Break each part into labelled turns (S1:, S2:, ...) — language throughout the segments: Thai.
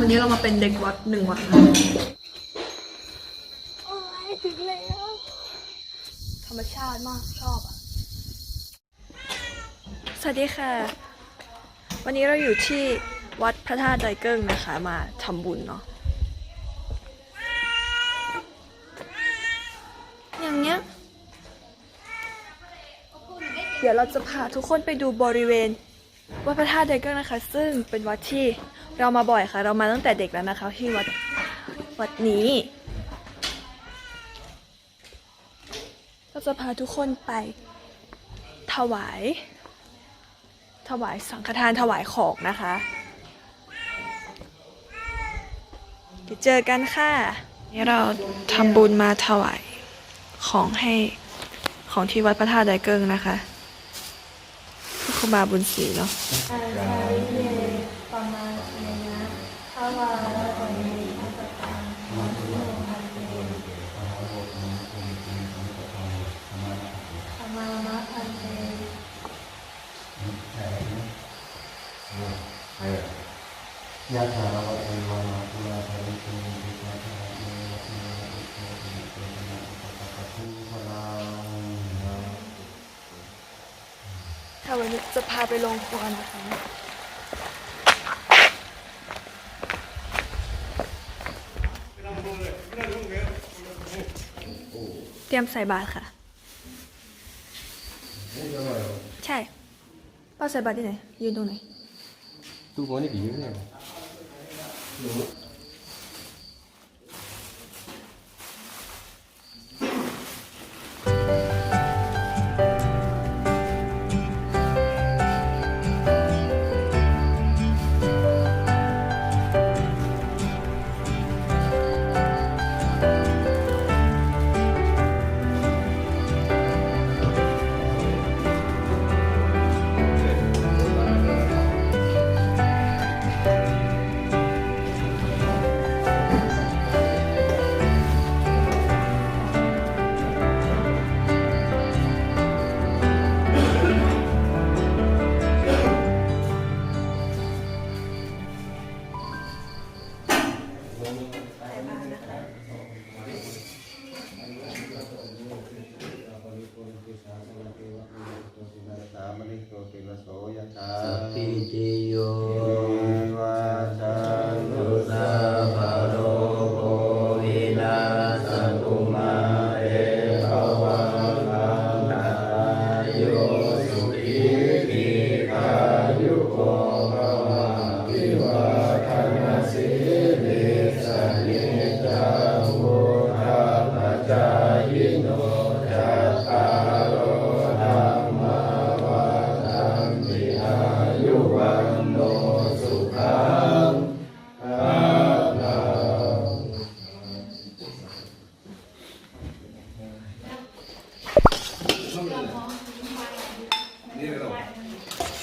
S1: วันนี้เรามาเป็นเด็กวัดหนึ่งวันนะ
S2: โอ้ยถึงแล้วธรรมชาติมากชอบอะ
S1: สวัสดีค่ะ วันนี้เราอยู่ที่วัดพระธาตุไดเกิ้งนะคะ มาทำบุญเนาะอย่างเนี้ย เดี๋ยวเราจะพาทุกคนไปดูบริเวณ วัดพระธาตุไดเกิ้งนะคะ ซึ่งเป็นวัดที่เรามาบ่อยค่ะ เรามาตั้งแต่เด็กแล้วนะคะ ที่วัดวัดนี้เราจะพาทุกคนไปถวาย ถวายสังฆทานถวายของนะคะเดี๋ยวเจอกันค่ะนี่เราทำบุญมาถวายของให้ของที่วัดพระธาตุไดเกิงนะคะ บาบุญศรีเนาะ
S3: ยะถาวะ ค่ะวันนี้
S1: จะพาไปลงครัวนะคะเตรียมใส่บาตรค่ะ ใช่ป้าใส่บาตรที่ไหนยืนตรงไหน
S3: Tu có những cái gì này? ส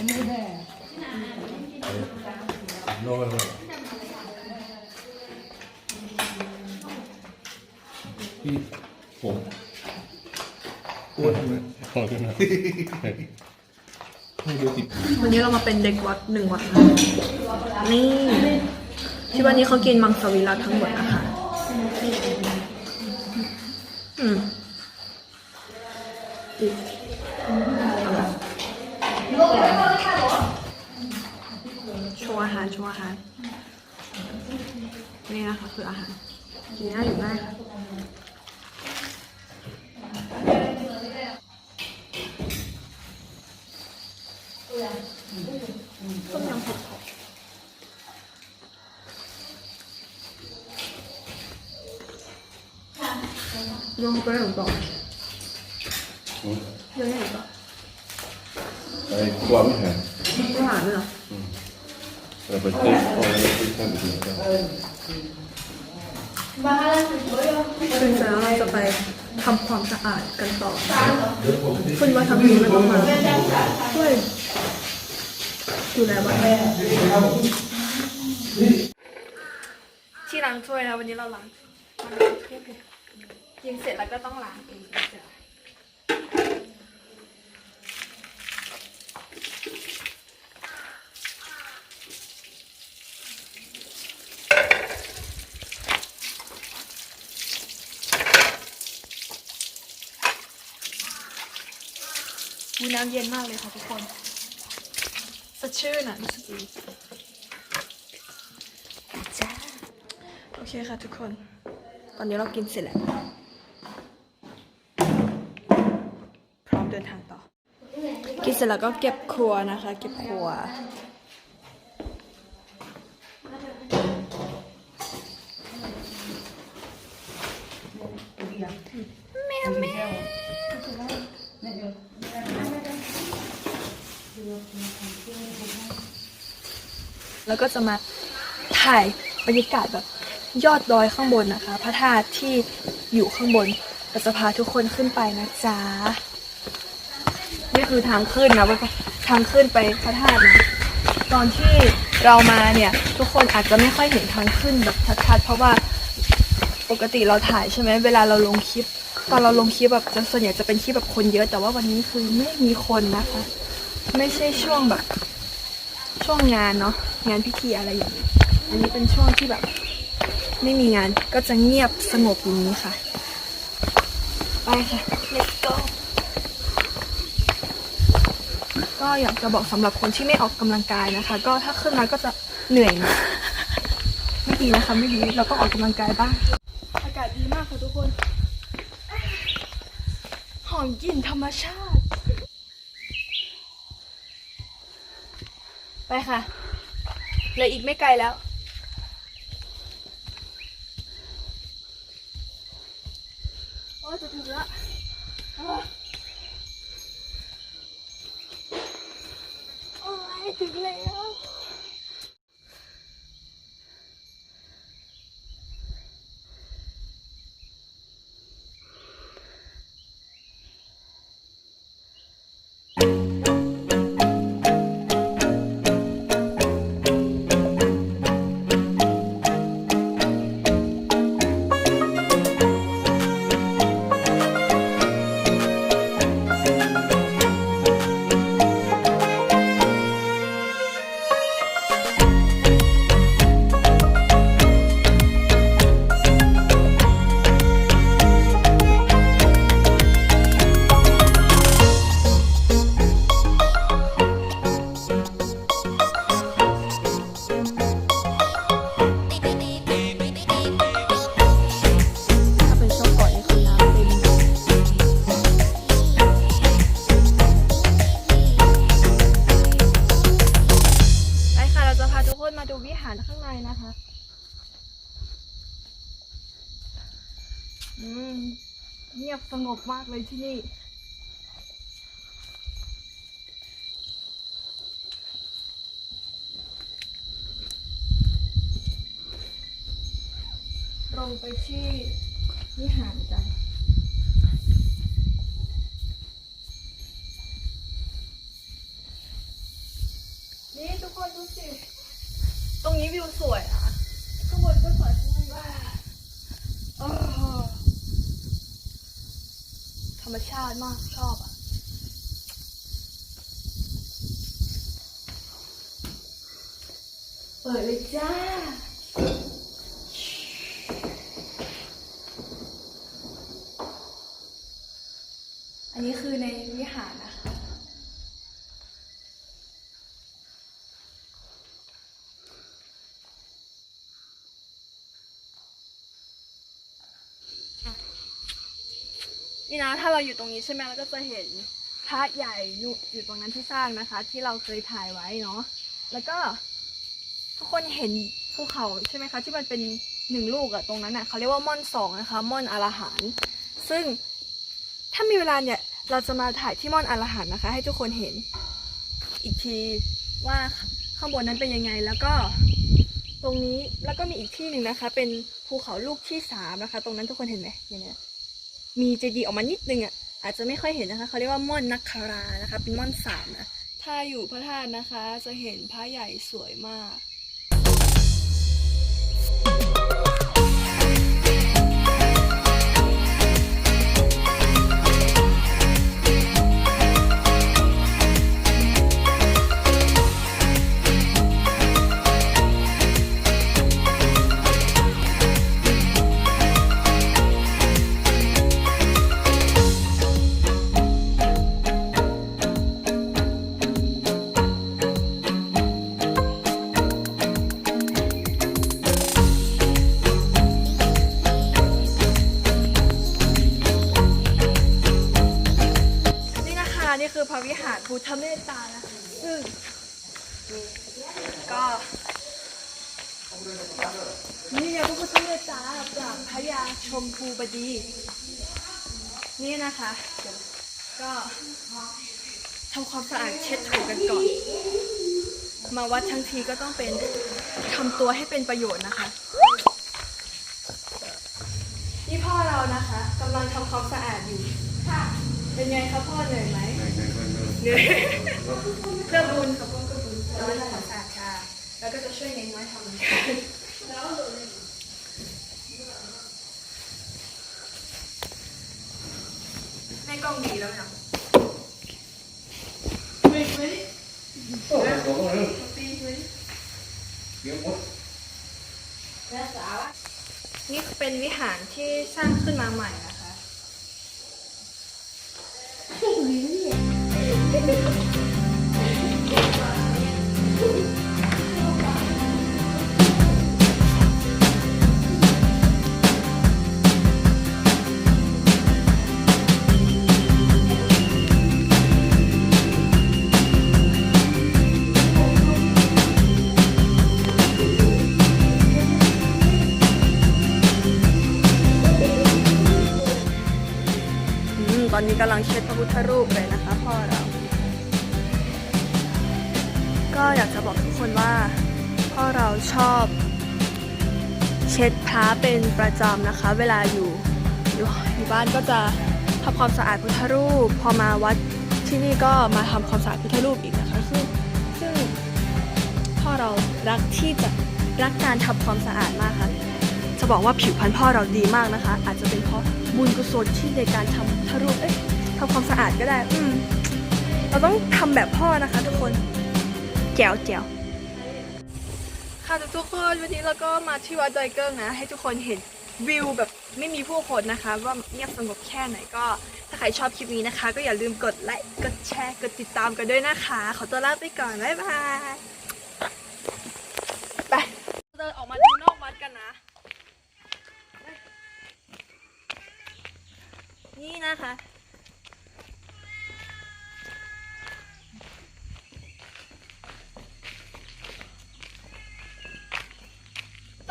S4: ผมอ้วนไหมขอด้วยนะให้ดูติด
S1: วันนี้เรามาเป็นเด็กวัดหนึ่งวันนะนี่ที่วันนี้เขากินมังสวิรัตทั้งหมดนะคะอืมอีกโชว์อาหารโชว์อาหาร นี่นะคะคืออาหาร กินง่ายอยู่ง่ายค่ะต้มยำเผ็ดเผ็ดลงไปหรือเค
S4: วามไม่หาย
S1: อาหารด้วยเหรอ
S4: เราไปเต้นเอาอะไรไปทำอีกทีก็
S1: ซึ่งแล้วเราจะไปทำความสะอาดกันต่อคุณว่าทำดีไม่ต้องมาช่วยดูแลบ้านที่ล้างถ้วยนะวันนี้เราล้างล้างถ้วยยิงเสร็จแล้วก็ต้องล้างเอง จ้ะวูน้ำเย็นมากเลยค่ะทุกคนสดชื่นอะรู้สึกดีจ้าโอเคค่ะทุกคน ตอนนี้เรากินเสร็จแล้ว พร้อมเดินทางต่อ กินเสร็จแล้วก็เก็บครัวนะคะ เก็บครัว แมวแมว แล้วก็จะมาถ่ายบรรยากาศแบบยอดดอยข้างบนนะคะ พระธาตุที่อยู่ข้างบนเราจะพาทุกคนขึ้นไปนะจ๊ะนี่คือทางขึ้นนะว่าทางขึ้นไปพระธาตุนะตอนที่เรามาเนี่ยทุกคนอาจจะไม่ค่อยเห็นทางขึ้นแบบชัดๆเพราะว่าปกติเราถ่ายใช่ไหมเวลาเราลงคลิป ตอนเราลงคลิปแบบจะส่วนใหญ่จะเป็นคลิปแบบคนเยอะ แต่ว่าวันนี้คือไม่มีคนนะคะ ไม่ใช่ช่วงแบบ ช่วงงานเนาะงานพิธีอะไรอย่างนี้ อันนี้เป็นช่วงที่แบบ ไม่มีงานก็จะเงียบสงบอย่างนี้ค่ะ ไปค่ะ let's go ก็อยากจะบอกสำหรับคนที่ไม่ออกกำลังกายนะคะ ก็ถ้าขึ้นมาก็จะเหนื่อยนะไม่ดีนะคะไม่ดีเราต้องออกกำลังกายบ้าง อากาศดีมากค่ะทุกคน หอมกลิ่นธรรมชาติ ไปค่ะเหลืออีกไม่ไกลแล้ว โอ้จะถึงแล้วโอ้ยถึงแล้ว เงียบสงบมากเลยที่นี่ลงไปที่วิหารกันนี่ทุกคนดูสิ ตรงนี้วิวสวยอะ ข้างบนก็สวยข้างล่างว่าโอ้โหธ รมชาติมากชอบอะเปิดเลยจ้าอันนี้คือในวิหารนะ นี่นะถ้าเราอยู่ตรงนี้ใช่ไหมเราก็จะเห็นพระใหญ่อยู่อยู่ตรงนั้นที่สร้างนะคะ ที่เราเคยถ่ายไว้เนาะแล้วก็ทุกคนเห็นภูเขาใช่ไหมคะ ที่มันเป็นหนึ่งลูกอะตรงนั้นอะเขาเรียกว่าม่อนสองนะคะม่อนอลาหันซึ่งถ้ามีเวลาเนี่ยเราจะมาถ่ายที่ม่อนอลาหันนะคะ ให้ทุกคนเห็นอีกทีว่าข้างบนนั้นเป็นยังไงแล้วก็ตรงนี้แล้วก็มีอีกที่หนึ่งนะคะ เป็นภูเขาลูกที่สามนะคะ ตรงนั้นทุกคนเห็นไหมอย่างเงี้ย มีเจดีย์ออกมานิดนึงอะอาจจะไม่ค่อยเห็นนะคะเขาเรียกว่าม่อนนักคารานะคะ เป็นม่อนสามนะถ้าอยู่พระธาตุนะคะ จะเห็นพระใหญ่สวยมาก พุทธเมตตานะคะซึ่งก็นี่ไงพระพุทธเมตตาจากพระยาชมพูบดี นี่นะคะ ก็ทำความสะอาดเช็ดถูกันก่อน มาวัดทั้งทีก็ต้องเป็นทำตัวให้เป็นประโยชน์นะคะนี่พ่อเรานะคะกำลังทำความสะอาดอยู่เป็นไงครับพ่อเหนื่อยไหม เนี่ยเพื่อบุญค่ะเพื่อบุญเราไม่ต้องศาสตาแล้วก็จะช่วยเน้นน้อยทำเหมือนกันใม่กล้องดีแล้วเนาะไม่ไม่โอ้ตีไม่เดี๋ยวหมดนี่เป็นวิหารที่สร้างขึ้นมาใหม่นะ คนว่าพ่อเราชอบ เช็ดพระเป็นประจำนะคะ เวลาอยู่อยู่อยู่บ้านก็จะทำความสะอาดพุทธรูป พอมาวัดที่นี่ก็มาทำความสะอาดพุทธรูปอีกนะคะซึ่งซึ่งพ่อเรารักที่จะรักการทำความสะอาดมากค่ะจะบอกว่าผิวพรรณพ่อเราดีมากนะคะ อาจจะเป็นเพราะบุญกุศลที่ในการทำพุทธรูปเอ้ยทำความสะอาดก็ได้ อืมเราต้องทำแบบพ่อนะคะ ทุกคนแจ๋วแจ๋ว ค่ะทุกคนวันนี้เราก็มาที่วัดดอยเกิ้งนะ ให้ทุกคนเห็นวิวแบบไม่มีผู้คนนะคะ ว่าเงียบสงบแค่ไหนก็ ถ้าใครชอบคลิปนี้นะคะ ก็อย่าลืมกดไลค์กดแชร์กดติดตามกันด้วยนะคะ ขอตัวลาไปก่อน บ๊ายบายไปเดินออกมาดูนอกวัดกันนะ นี่นะคะ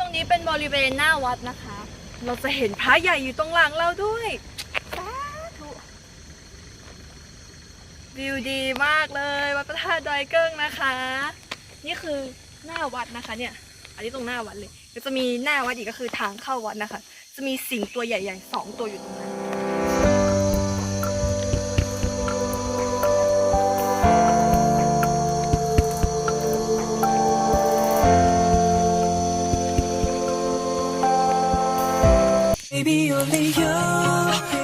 S1: ตรงนี้ เป็นบริเวณหน้าวัดนะคะ เราจะเห็นพระใหญ่อยู่ตรงหลังเราด้วยสาธุวิวดีมากเลยวัดพระธาตุดอยเกิ้งนะคะ นี่คือหน้าวัดนะคะเนี่ย อันนี้ตรงหน้าวัดเลยก็จะมีหน้าวัดอีกก็คือทางเข้าวัดนะคะ จะมีสิงตัวใหญ่ๆสองตัวอยู่ตรงนั้น
S5: Baby, only you.